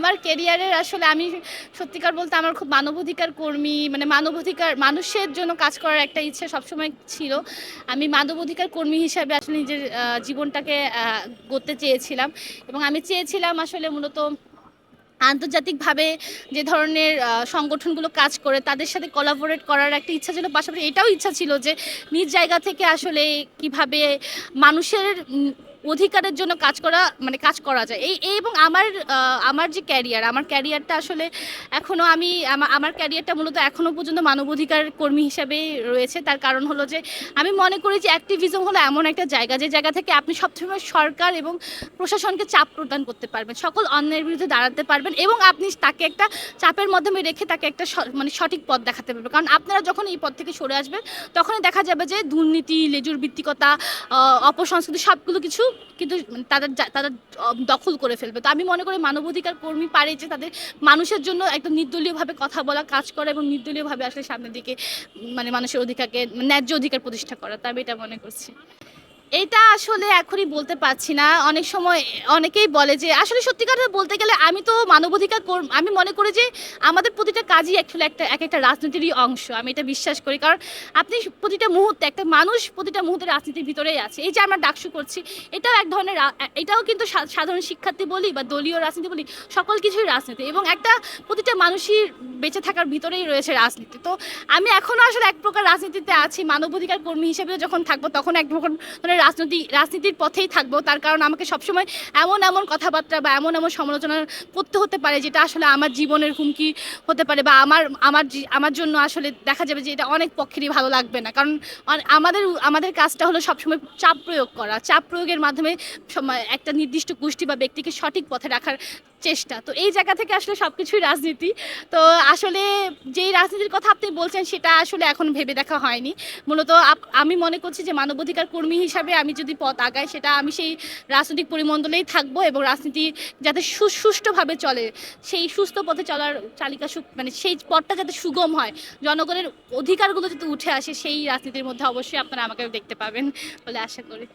আমার কেরিয়ারের আসলে আমি সত্যিকার বলতে আমার খুব মানবাধিকার কর্মী মানে মানবাধিকার, মানুষের জন্য কাজ করার একটা ইচ্ছে সবসময় ছিল। আমি মানবাধিকার কর্মী হিসাবে আসলে নিজের জীবনটাকে গড়তে চেয়েছিলাম এবং আমি চেয়েছিলাম আসলে মূলত আন্তর্জাতিকভাবে যে ধরনের সংগঠনগুলো কাজ করে তাদের সাথে কোলাবোরেট করার একটা ইচ্ছা ছিল। পাশাপাশি এটাও ইচ্ছা ছিল যে নিজ জায়গা থেকে আসলে কীভাবে মানুষের অধিকারের জন্য কাজ করা মানে কাজ করা যায়। এই এবং আমার আমার যে ক্যারিয়ার আমার ক্যারিয়ারটা আসলে এখনও আমি আমার ক্যারিয়ারটা মূলত এখনও পর্যন্ত মানবাধিকার কর্মী হিসাবে রয়েছে। তার কারণ হলো যে, আমি মনে করি যে অ্যাক্টিভিজম হলো এমন একটা জায়গা, যে জায়গা থেকে আপনি সবসময় সরকার এবং প্রশাসনকে চাপ প্রদান করতে পারবেন। সকল অন্যায়ের বিরুদ্ধে দাঁড়াতে পারবেন এবং আপনি তাকে একটা চাপের মাধ্যমে রেখে তাকে একটা মানে সঠিক পথ দেখাতে পারবেন। কারণ আপনারা যখন এই পথ থেকে সরে আসবেন, তখনই দেখা যাবে যে দুর্নীতি, লেজুর ভিত্তিকতা অপসংস্কৃতি সবগুলো কিছু কিন্তু মানে তাদের তারা দখল করে ফেলবে। তো আমি মনে করি মানবাধিকার কর্মী পারে যে তাদের মানুষের জন্য একদম নির্দলীয়ভাবে কথা বলা, কাজ করা এবং নির্দলীয়ভাবে আসলে সামনের দিকে মানে মানুষের অধিকারকে, ন্যায্য অধিকার প্রতিষ্ঠা করা, তা আমি এটা মনে করছি। এটা আসলে এখনই বলতে পারছি না। অনেক সময় অনেকেই বলে যে, আসলে সত্যি কথা বলতে গেলে আমি তো মানবাধিকার কর আমি মনে করি যে, আমাদের প্রতিটা কাজই অ্যাকচুয়ালি একটা, এক একটা রাজনীতিরই অংশ। আমি এটা বিশ্বাস করি। কারণ আপনি প্রতিটা মুহূর্তে, একটা মানুষ প্রতিটা মুহূর্তে রাজনীতির ভিতরেই আছে। এই যে আমরা ডাকসু করছি, এটাও এক ধরনের এটাও কিন্তু সাধারণ শিক্ষার্থী বলি বা দলীয় রাজনীতি বলি, সকল কিছুই রাজনীতি। এবং একটা প্রতিটা মানুষই বেঁচে থাকার ভিতরেই রয়েছে রাজনীতি। তো আমি এখনও আসলে এক প্রকার রাজনীতিতে আছি। মানবাধিকার কর্মী হিসেবে যখন থাকব, তখন এক প্রকার রাজনীতি, রাজনীতির পথেই থাকব। তার কারণ আমাকে সবসময় এমন এমন কথাবার্তা বা এমন এমন সমালোচনা করতে হতে পারে যেটা আসলে আমার জীবনের হুমকি হতে পারে বা আমার আমার আমার জন্য আসলে দেখা যাবে যে এটা অনেক পক্ষেরই ভালো লাগবে না। কারণ আমাদের আমাদের কাজটা হলো সবসময় চাপ প্রয়োগ করা। চাপ প্রয়োগের মাধ্যমে একটা নির্দিষ্ট গোষ্ঠী বা ব্যক্তিকে সঠিক পথে রাখার চেষ্টা। তো এই জায়গা থেকে আসলে সব কিছুই রাজনীতি। তো আসলে যেই রাজনীতির কথা আপনি বলছেন, সেটা আসলে এখন ভেবে দেখা হয়নি। মূলত আমি মনে করছি যে মানবাধিকার কর্মী হিসাবে আমি যদি পথ আগাই, সেটা আমি সেই রাজনৈতিক পরিমণ্ডলেই থাকব এবং রাজনীতি যাতে সুষ্ঠুভাবে চলে, সেই সুস্থ পথে চলার চালিকা মানে সেই পথটা যাতে সুগম হয়, জনগণের অধিকারগুলো যাতে উঠে আসে, সেই রাজনীতির মধ্যে অবশ্যই আপনারা আমাকে দেখতে পাবেন বলে আশা করি।